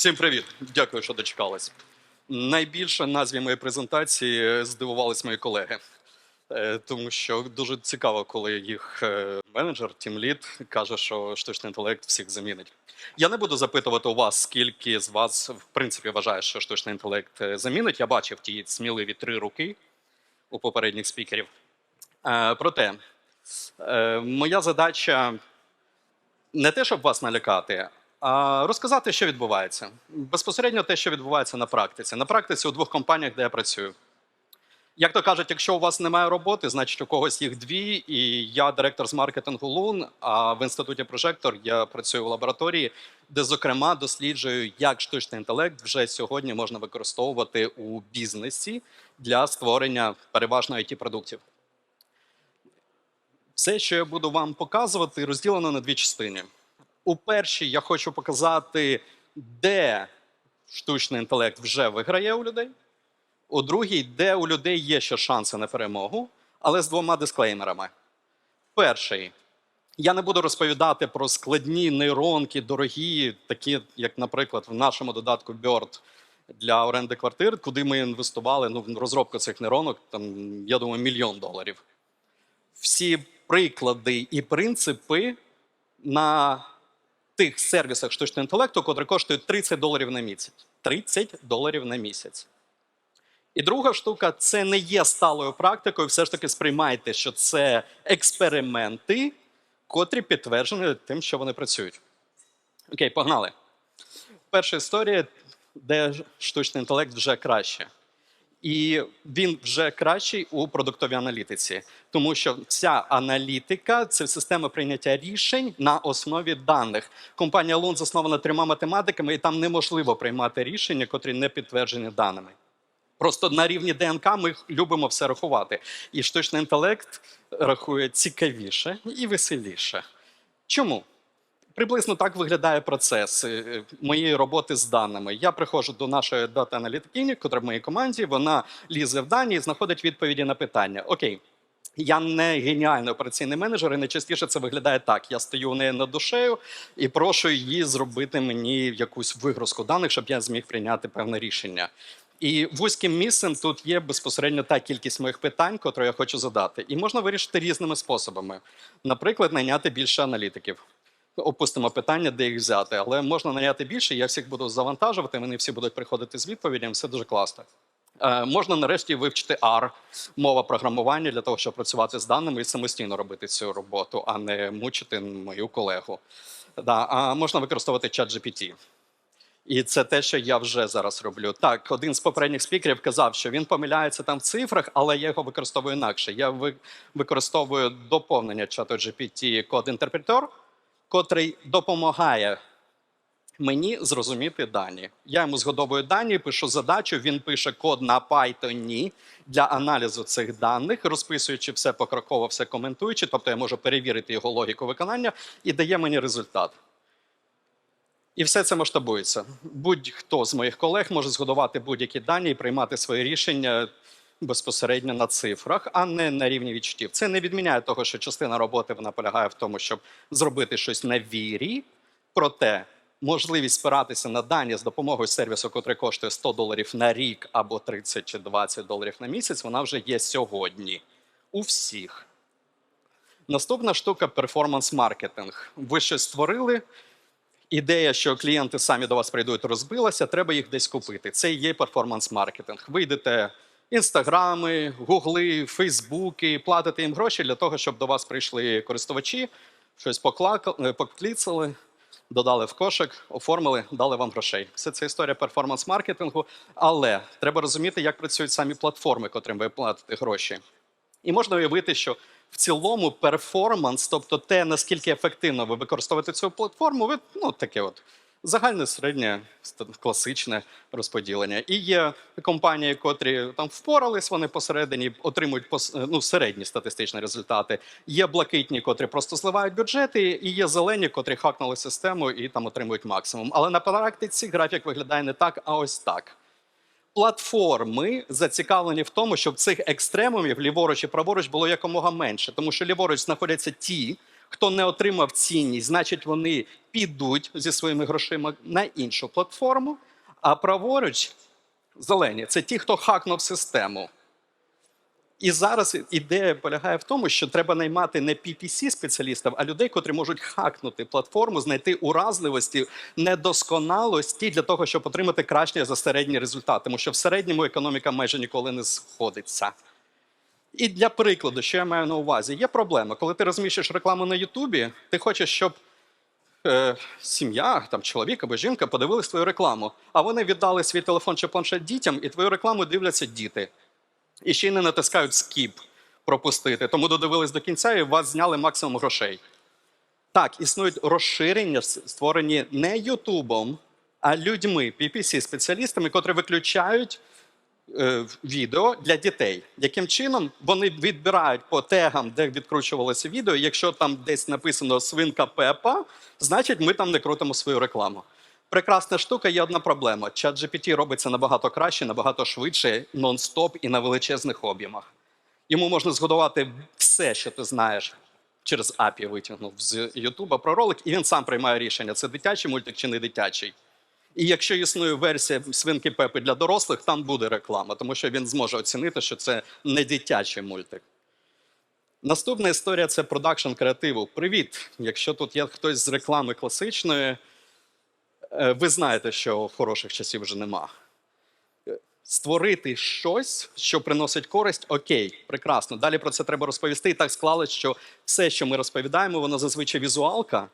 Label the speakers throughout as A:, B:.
A: Всім привіт! Дякую, що дочекались. Найбільше назві моєї презентації здивувались мої колеги, Е, тому що дуже цікаво, коли їх е, менеджер, тімлід каже, що штучний інтелект всіх замінить. Я не буду запитувати у вас, скільки з вас в принципі вважає, що штучний інтелект е, замінить. Я бачив ті сміливі три руки у попередніх спікерів. Проте моя задача не те, щоб вас налякати, розказати, що відбувається. Безпосередньо те, що відбувається на практиці. На практиці у двох компаніях, де я працюю. Як то кажуть, якщо у вас немає роботи, значить у когось їх дві. І я директор з маркетингу Лун. А в інституті Прожектор я працюю в лабораторії, де, зокрема, досліджую, як штучний інтелект вже сьогодні можна використовувати у бізнесі для створення переважно it продуктів. Все, що я буду вам показувати, розділено на дві частини. У першій я хочу показати, де штучний інтелект вже виграє у людей. У другій, де у людей є ще шанси на перемогу, але з двома дисклеймерами. Перший. Я не буду розповідати про складні нейронки, дорогі, такі, як, наприклад, в нашому додатку Bird для оренди квартир, куди ми інвестували ну, в розробку цих нейронок, там, я думаю, мільйон доларів. Всі приклади і принципи на тих сервісах штучного інтелекту, котрі коштують 30 доларів на місяць. 30 доларів на місяць. І друга штука це не є сталою практикою. Все ж таки сприймайте, що це експерименти, котрі підтверджені тим, що вони працюють. Окей, погнали. Перша історія, де штучний інтелект вже краще. І він вже кращий у продуктовій аналітиці, тому що вся аналітика це система прийняття рішень на основі даних. Компанія Лун заснована трьома математиками, і там неможливо приймати рішення, котрі не підтверджені даними. Просто на рівні ДНК ми любимо все рахувати. І штучний інтелект рахує цікавіше і веселіше. Чому? Приблизно так виглядає процес е, моєї роботи з даними. Я приходжу до нашої дата-аналітикині, яка в моїй команді, вона лізе в дані і знаходить відповіді на питання. Окей, я не геніальний операційний менеджер, і найчастіше це виглядає так: я стою у неї над душею і прошу її зробити мені якусь вигрузку даних, щоб я зміг прийняти певне рішення. І вузьким місцем тут є безпосередньо та кількість моїх питань, котрі я хочу задати. І можна вирішити різними способами. Наприклад, найняти більше аналітиків. Опустимо питання, де їх взяти, але можна наняти більше. Я всіх буду завантажувати. Вони всі будуть приходити з відповідями. Все дуже класно. Е, можна нарешті вивчити R, мова програмування для того, щоб працювати з даними і самостійно робити цю роботу, а не мучити мою колегу. Да, а можна використовувати ChatGPT. І це те, що я вже зараз роблю. Так, один з попередніх спікерів казав, що він помиляється там в цифрах, але я його використовую інакше. Я використовую доповнення чату GPT код інтерпретор, котрий допомагає мені зрозуміти дані. Я йому згодовую дані, пишу задачу. Він пише код на Python для аналізу цих даних, розписуючи все покроково, все коментуючи. Тобто я можу перевірити його логіку виконання і дає мені результат. І все це масштабується. Будь-хто з моїх колег може згодувати будь-які дані і приймати свої рішення безпосередньо на цифрах, а не на рівні відчуттів. Це не відміняє того, що частина роботи вона полягає в тому, щоб зробити щось на вірі. Проте можливість спиратися на дані з допомогою сервісу, який коштує 100 доларів на рік або 30 чи 20 доларів на місяць, вона вже є сьогодні у всіх. Наступна штука перформанс-маркетинг. Ви щось створили, ідея, що клієнти самі до вас прийдуть, розбилася, треба їх десь купити. Це і є перформанс-маркетинг. Ви йдете інстаграми, гугли, фейсбуки, платите їм гроші для того, щоб до вас прийшли користувачі, щось е, покліцали, додали в кошик, оформили, дали вам грошей. Все це історія перформанс-маркетингу. Але треба розуміти, як працюють самі платформи, котрим ви платите гроші. І можна уявити, що в цілому перформанс, тобто те, наскільки ефективно ви використовуєте цю платформу, ви ну таке от загальне середнє класичне розподілення. І є компанії, котрі там впорались, вони посередині отримують пос- ну, середні статистичні результати. Є блакитні, котрі просто зливають бюджети, і є зелені, котрі хакнули систему і там отримують максимум. Але на практиці графік виглядає не так, а ось так платформи зацікавлені в тому, щоб цих екстремумів ліворуч і праворуч було якомога менше, тому що ліворуч знаходяться ті, Хто не отримав цінність, значить вони підуть зі своїми грошима на іншу платформу. А праворуч зелені це ті, хто хакнув систему. І зараз ідея полягає в тому, що треба наймати не PPC спеціалістів, а людей, котрі можуть хакнути платформу, знайти уразливості, недосконалості для того, щоб отримати кращий за середній результат. Тому що в середньому економіка майже ніколи не сходиться. І для прикладу, що я маю на увазі, є проблема. Коли ти розміщуєш рекламу на Ютубі, ти хочеш, щоб е, сім'я, там чоловік або жінка подивились твою рекламу, а вони віддали свій телефон чи планшет дітям, і твою рекламу дивляться діти. І ще й не натискають скіп пропустити. Тому додивились до кінця і вас зняли максимум грошей. Так, існують розширення, створені не Ютубом, а людьми, PPC-спеціалістами, котрі виключають відео для дітей. Яким чином вони відбирають по тегам, де відкручувалося відео. Якщо там десь написано свинка Пепа, значить ми там не крутимо свою рекламу. Прекрасна штука, є одна проблема. ChatGPT робиться набагато краще, набагато швидше, нон-стоп і на величезних об'ємах. Йому можна згодувати все, що ти знаєш. Через API витягнув з Ютуба про ролик, і він сам приймає рішення: це дитячий мультик чи не дитячий. І якщо існує версія свинки Пепи для дорослих, там буде реклама, тому що він зможе оцінити, що це не дитячий мультик. Наступна історія це продакшн креативу. Привіт! Якщо тут є хтось з реклами класичної, е, ви знаєте, що хороших часів вже нема. Створити щось, що приносить користь, окей, прекрасно. Далі про це треба розповісти. І так склалось, що все, що ми розповідаємо, воно зазвичай візуалка,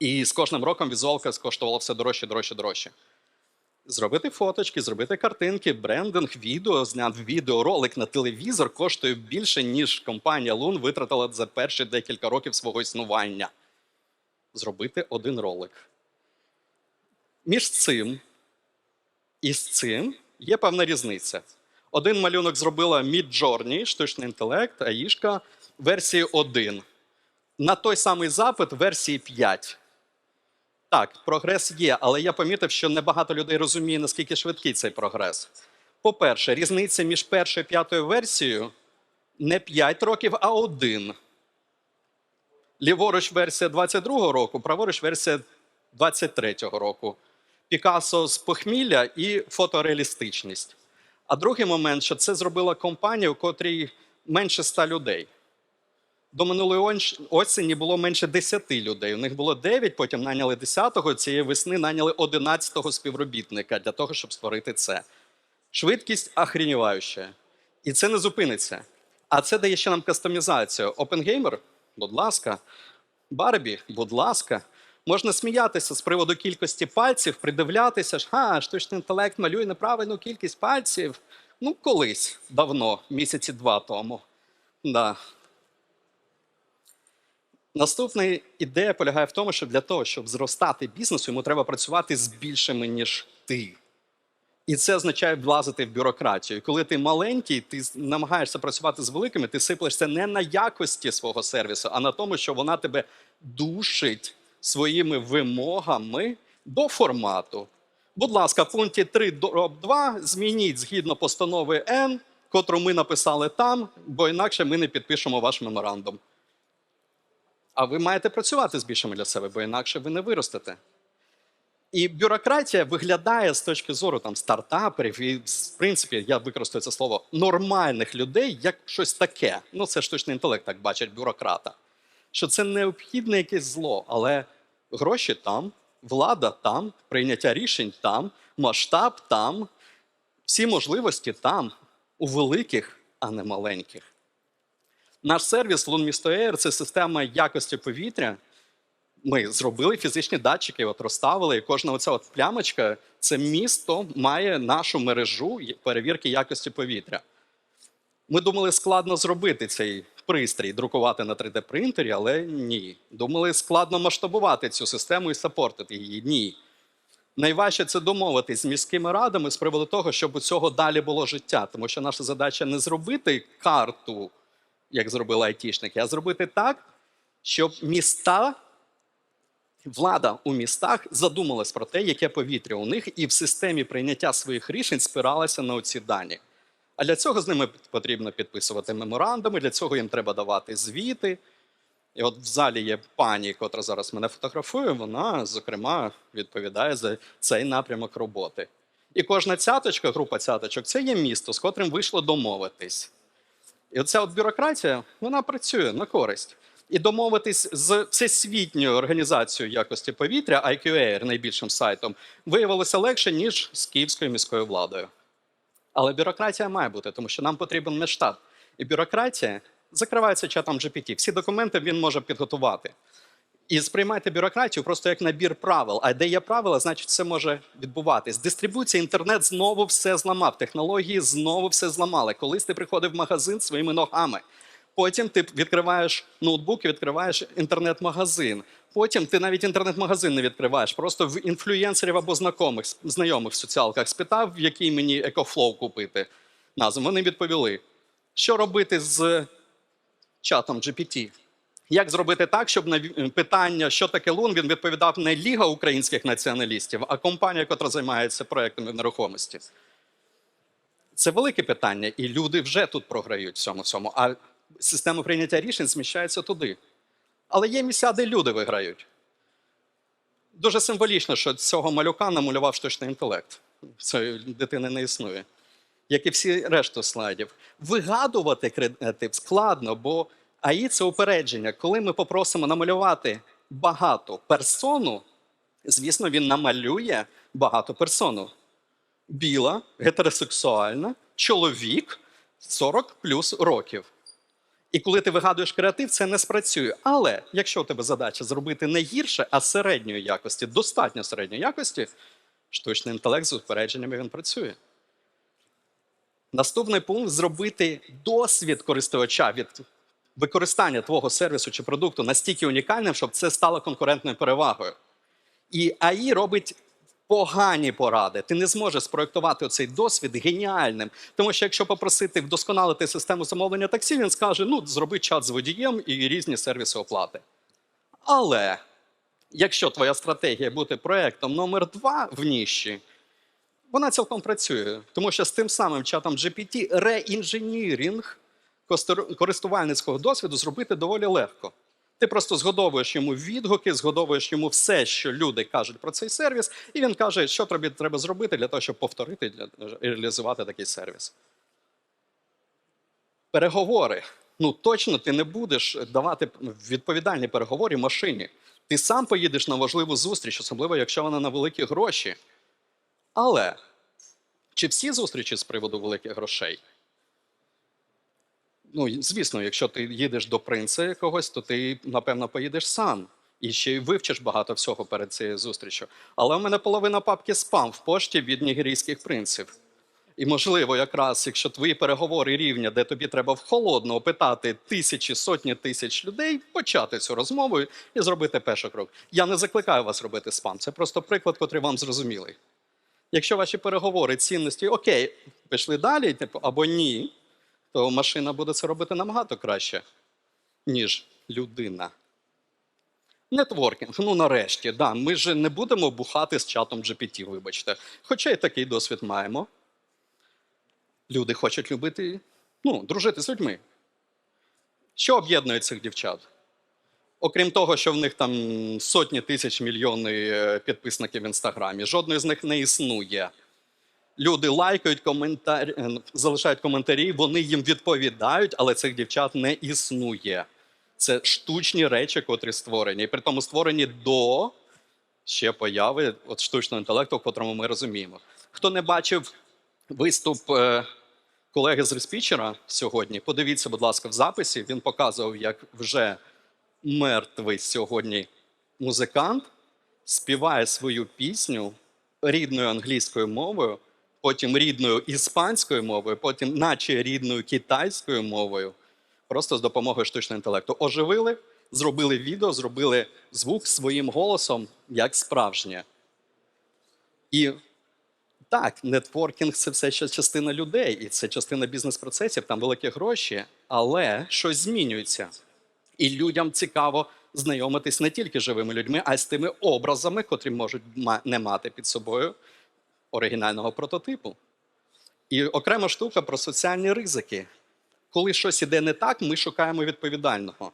A: і з кожним роком візуалка скоштувала все дорожче, дорожче, дорожче. Зробити фоточки, зробити картинки, брендинг, відео, зняти відеоролик на телевізор коштує більше, ніж компанія Лун витратила за перші декілька років свого існування. Зробити один ролик. Між цим і з цим є певна різниця. Один малюнок зробила Midjourney, штучний інтелект, АІшка, версії 1. На той самий запит версії 5. Так, прогрес є, але я помітив, що небагато людей розуміє, наскільки швидкий цей прогрес. По-перше, різниця між першою і п'ятою версією не 5 років, а 1. Ліворуч версія 22-го року, праворуч версія 23-го року. Пікассо з похмілля і фотореалістичність. А другий момент, що це зробила компанія, у котрій менше 100 людей. До минулої осені було менше 10 людей. У них було 9, потім наняли 10-го, цієї весни наняли 11-го співробітника для того, щоб створити це. Швидкість охреніваюча. І це не зупиниться. А це дає ще нам кастомізацію. OpenGamer, будь ласка, Барбі, будь ласка. Можна сміятися з приводу кількості пальців, придивлятися, ж, ха, штучний інтелект малює неправильну кількість пальців. Ну, колись давно, місяці два тому. Да. Наступна ідея полягає в тому, що для того, щоб зростати бізнесу, йому треба працювати з більшими, ніж ти. І це означає влазити в бюрократію. І коли ти маленький, ти намагаєшся працювати з великими, ти сиплешся не на якості свого сервісу, а на тому, що вона тебе душить своїми вимогами до формату. Будь ласка, в пункті 3 дроб 2 змініть згідно постанови N, котру ми написали там, бо інакше ми не підпишемо ваш меморандум. А ви маєте працювати з більшими для себе, бо інакше ви не виростете. І бюрократія виглядає з точки зору там, стартаперів, і, в принципі, я використаю це слово нормальних людей як щось таке. Ну, це штучний інтелект, так бачить бюрократа. Що це необхідне якесь зло, але гроші там, влада там, прийняття рішень там, масштаб там, всі можливості там, у великих, а не маленьких. Наш сервіс Лун Місто Air – це система якості повітря. Ми зробили фізичні датчики, от розставили, і кожна оця от плямочка це місто має нашу мережу перевірки якості повітря. Ми думали, складно зробити цей пристрій, друкувати на 3D-принтері, але ні. Думали, складно масштабувати цю систему і сапортити її. Ні. Найважче це домовитись з міськими радами з приводу того, щоб у цього далі було життя. Тому що наша задача не зробити карту, як зробили айтішники, а зробити так, щоб міста, влада у містах задумалась про те, яке повітря у них, і в системі прийняття своїх рішень спиралася на оці дані. А для цього з ними потрібно підписувати меморандуми, для цього їм треба давати звіти. І от в залі є пані, котра зараз мене фотографує, вона, зокрема, відповідає за цей напрямок роботи. І кожна цяточка, група цяточок, це є місто, з котрим вийшло домовитись. І оця от бюрократія, вона працює на користь. І домовитись з всесвітньою організацією якості повітря, IQAir, найбільшим сайтом, виявилося легше, ніж з київською міською владою. Але бюрократія має бути, тому що нам потрібен масштаб. І бюрократія закривається чатом GPT. Всі документи він може підготувати. І сприймайте бюрократію просто як набір правил. А де є правила, значить все може відбуватись. Дистрибуція, інтернет знову все зламав. Технології знову все зламали. Колись ти приходив в магазин своїми ногами. Потім ти відкриваєш ноутбук і відкриваєш інтернет-магазин. Потім ти навіть інтернет-магазин не відкриваєш. Просто в інфлюєнсерів або знайомих, знайомих в соціалках спитав, в який мені екофлоу купити. Назву. Вони відповіли, що робити з чатом GPT. Як зробити так, щоб на питання, що таке лун, він відповідав не Ліга українських націоналістів, а компанія, яка займається проектами нерухомості? Це велике питання, і люди вже тут програють в цьому всьому. А система прийняття рішень зміщається туди. Але є місця, де люди виграють. Дуже символічно, що цього малюка намалював штучний інтелект. Цієї дитини не існує. Як і всі решту слайдів. Вигадувати креатив складно, бо АІ це упередження. Коли ми попросимо намалювати багато персону, звісно, він намалює багато персону. Біла, гетеросексуальна, чоловік 40 плюс років. І коли ти вигадуєш креатив, це не спрацює. Але якщо у тебе задача зробити не гірше, а середньої якості, достатньо середньої якості, штучний інтелект з упередженнями він працює. Наступний пункт зробити досвід користувача від використання твого сервісу чи продукту настільки унікальним, щоб це стало конкурентною перевагою. І АІ робить погані поради. Ти не зможеш спроектувати цей досвід геніальним. Тому що якщо попросити вдосконалити систему замовлення таксі, він скаже: ну, зроби чат з водієм і різні сервіси оплати. Але якщо твоя стратегія бути проектом номер два в ніші, вона цілком працює, тому що з тим самим чатом GPT реінженірінг користувальницького досвіду зробити доволі легко. Ти просто згодовуєш йому відгуки, згодовуєш йому все, що люди кажуть про цей сервіс, і він каже, що тобі треба зробити для того, щоб повторити для реалізувати такий сервіс. Переговори. Ну точно ти не будеш давати відповідальні переговори машині. Ти сам поїдеш на важливу зустріч, особливо якщо вона на великі гроші. Але чи всі зустрічі з приводу великих грошей? Ну, звісно, якщо ти їдеш до принца якогось, то ти, напевно, поїдеш сам. І ще й вивчиш багато всього перед цією зустрічю. Але в мене половина папки спам в пошті від нігерійських принців. І можливо, якраз якщо твої переговори рівня, де тобі треба в холодно опитати тисячі, сотні тисяч людей, почати цю розмову і зробити перший крок. Я не закликаю вас робити спам. Це просто приклад, котрий вам зрозумілий. Якщо ваші переговори, цінності, окей, пішли далі, типу, або ні, то машина буде це робити набагато краще, ніж людина. Нетворкінг. Ну, нарешті, да, ми ж не будемо бухати з чатом GPT, вибачте. Хоча й такий досвід маємо. Люди хочуть любити, ну, дружити з людьми. Що об'єднує цих дівчат? Окрім того, що в них там сотні тисяч мільйони е, підписників в інстаграмі, жодної з них не існує. Люди лайкають коментарі, е, залишають коментарі, вони їм відповідають, але цих дівчат не існує. Це штучні речі, котрі створені. І при тому створені до ще появи от штучного інтелекту, в котрому ми розуміємо. Хто не бачив виступ е, колеги з респічера сьогодні, подивіться, будь ласка, в записі. Він показував, як вже мертвий сьогодні музикант співає свою пісню рідною англійською мовою, потім рідною іспанською мовою, потім, наче рідною китайською мовою, просто з допомогою штучного інтелекту. Оживили, зробили відео, зробили звук своїм голосом як справжнє. І так, нетворкінг це все ще частина людей, і це частина бізнес-процесів, там великі гроші, але щось змінюється. І людям цікаво знайомитись не тільки живими людьми, а й з тими образами, котрі можуть не мати під собою оригінального прототипу. І окрема штука про соціальні ризики. Коли щось іде не так, ми шукаємо відповідального.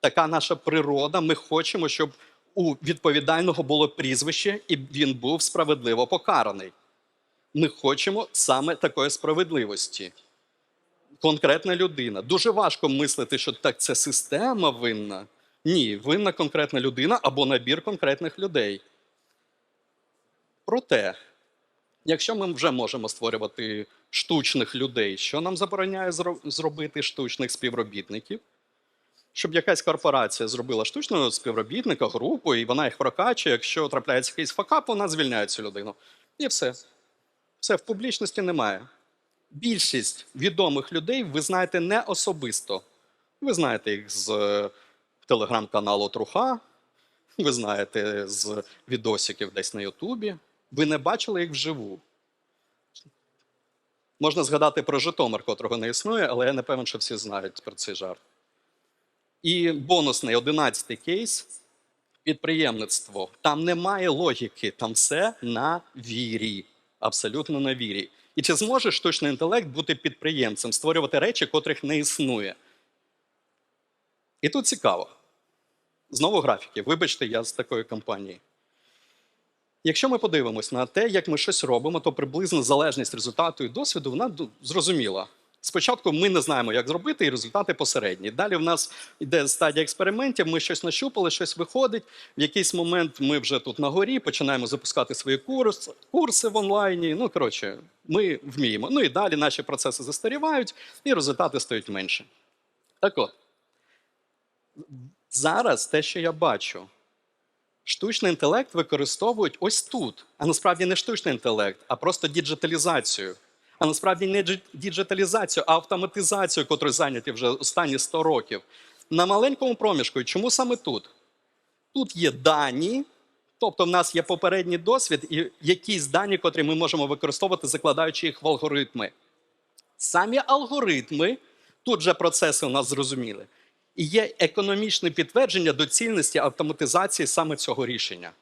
A: Така наша природа. Ми хочемо, щоб у відповідального було прізвище, і він був справедливо покараний. Ми хочемо саме такої справедливості. Конкретна людина. Дуже важко мислити, що так це система винна. Ні, винна конкретна людина або набір конкретних людей. Проте, якщо ми вже можемо створювати штучних людей, що нам забороняє зробити штучних співробітників? Щоб якась корпорація зробила штучного співробітника, групу, і вона їх прокачує, якщо трапляється якийсь факап, вона звільняє цю людину. І все. Все в публічності немає. Більшість відомих людей ви знаєте не особисто. Ви знаєте їх з е, телеграм-каналу Труха, ви знаєте з відосиків десь на Ютубі. Ви не бачили їх вживу. Можна згадати про Житомир, котрого не існує, але я не певен, що всі знають про цей жарт. І бонусний одинадцятий кейс підприємництво. Там немає логіки, там все на вірі. Абсолютно на вірі. І чи зможе штучний інтелект бути підприємцем, створювати речі, котрих не існує? І тут цікаво. Знову графіки. Вибачте, я з такої компанії. Якщо ми подивимось на те, як ми щось робимо, то приблизно залежність результату і досвіду вона зрозуміла. Спочатку ми не знаємо, як зробити, і результати посередні. Далі в нас йде стадія експериментів, ми щось нащупали, щось виходить. В якийсь момент ми вже тут на горі починаємо запускати свої курс, курси в онлайні. Ну, коротше, ми вміємо. Ну і далі наші процеси застарівають, і результати стають менше. Так от, зараз те, що я бачу, штучний інтелект використовують ось тут. А насправді не штучний інтелект, а просто діджиталізацію. А насправді не діджиталізацію, а автоматизацію, котрою зайняті вже останні 100 років. На маленькому проміжку. Чому саме тут? Тут є дані, тобто в нас є попередній досвід і якісь дані, котрі ми можемо використовувати, закладаючи їх в алгоритми. Самі алгоритми, тут же процеси у нас зрозуміли, і є економічне підтвердження доцільності автоматизації саме цього рішення.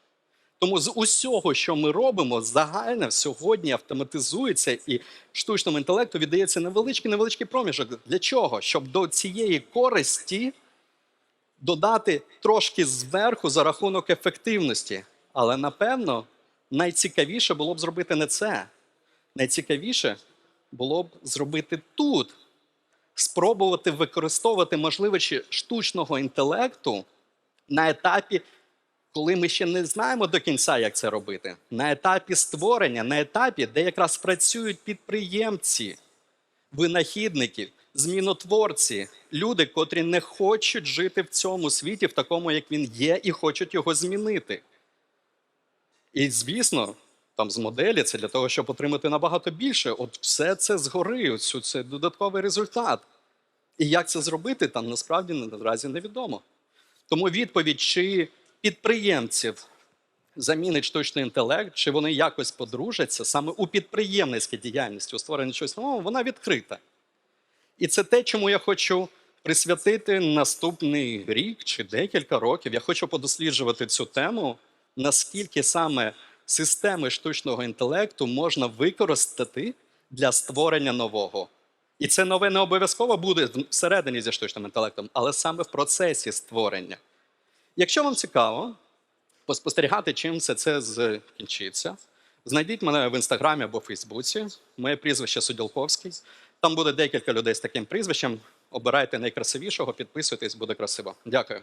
A: Тому з усього, що ми робимо, загально сьогодні автоматизується і штучному інтелекту віддається невеличкий невеличкий проміжок. Для чого? Щоб до цієї користі додати трошки зверху за рахунок ефективності. Але напевно найцікавіше було б зробити не це. Найцікавіше було б зробити тут, спробувати використовувати можливості штучного інтелекту на етапі, коли ми ще не знаємо до кінця, як це робити. На етапі створення, на етапі, де якраз працюють підприємці, винахідники, змінотворці, люди, котрі не хочуть жити в цьому світі, в такому, як він є, і хочуть його змінити. І звісно, там з моделі це для того, щоб отримати набагато більше. От все це згори, ось це додатковий результат. І як це зробити, там насправді наразі невідомо. Тому відповідь, чи підприємців замінить штучний інтелект, чи вони якось подружаться саме у підприємницькій діяльності, у створенні чогось нового, вона відкрита. І це те, чому я хочу присвятити наступний рік чи декілька років. Я хочу подосліджувати цю тему, наскільки саме системи штучного інтелекту можна використати для створення нового. І це нове не обов'язково буде всередині зі штучним інтелектом, але саме в процесі створення. Якщо вам цікаво поспостерігати, чим все це закінчиться, знайдіть мене в інстаграмі або Фейсбуці. Моє прізвище Суділковський. Там буде декілька людей з таким прізвищем. Обирайте найкрасивішого, підписуйтесь, буде красиво. Дякую.